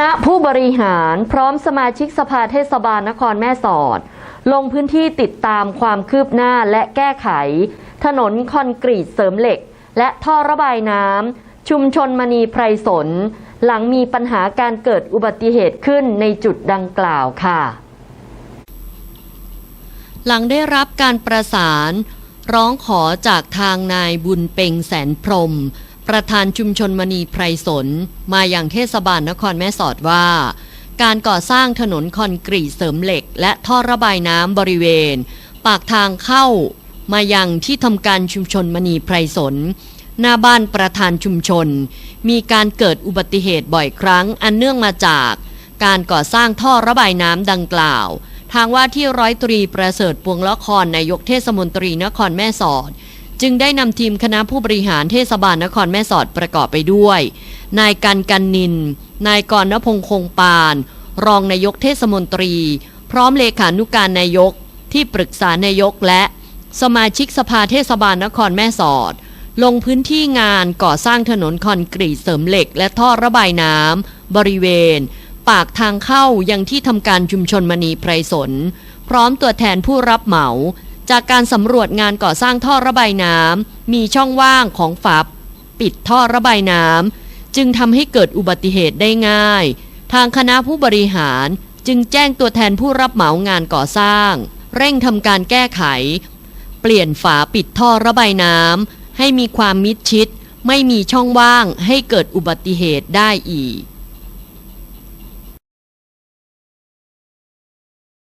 ณะผู้บริหารพร้อมสมาชิกสภาเทศบาลนครแม่สอด ลงพื้นที่ติดตามความคืบหน้าและแก้ไข ถนนคอนกรีตเสริมเหล็ก และท่อระบายน้ำชุมชนมณีไพรสน หลังมีปัญหาการเกิดอุบัติเหตุขึ้นในจุดดังกล่าวค่ะ หลังได้รับการประสาน ร้องขอจากทางนายบุญเปงแสนพรม ประธานชุมชนมณีไพรสน มาอย่างเทศบาลนครแม่สอดว่า การก่อสร้างถนนคอนกรีตเสริมเหล็ก และท่อระบายน้ำบริเวณ ปากทางเข้า มายังที่ทำการชุมชนมณีไพรสน หน้าบ้านประธานชุมชน มีการเกิดอุบัติเหตุบ่อยครั้งอันเนื่องมาจาก การก่อสร้างท่อระบายน้ำดังกล่าว ทางว่าที่ร้อยตรีประเสริฐปวงละครนายกเทศมนตรีนครแม่สอด จึงได้นำทีมคณะผู้บริหารเทศบาลนครแม่สอดประกอบไปด้วย นายกันกันนิน นายกรณพงษ์คงปาน รองนายกเทศมนตรี พร้อมเลขานุการนายก ที่ปรึกษานายกและสมาชิกสภาเทศบาลนครแม่สอด ลงพื้นที่งานก่อสร้างถนนคอนกรีตเสริมเหล็ก และท่อระบายน้ำบริเวณ ปากทางเข้ายังที่ทำการชุมชนมณีไพรสน พร้อมตัวแทนผู้รับเหมา จากการสำรวจงานก่อสร้างท่อระบายน้ำมีช่องว่างของฝาปิดท่อระบายน้ำจึงทำให้เกิดอุบัติเหตุได้ง่าย ทางคณะผู้บริหารจึงแจ้งตัวแทนผู้รับเหมางานก่อสร้าง เร่งทำการแก้ไข เปลี่ยนฝาปิดท่อระบายน้ำให้มีความมิดชิด ไม่มีช่องว่างให้เกิดอุบัติเหตุได้อีก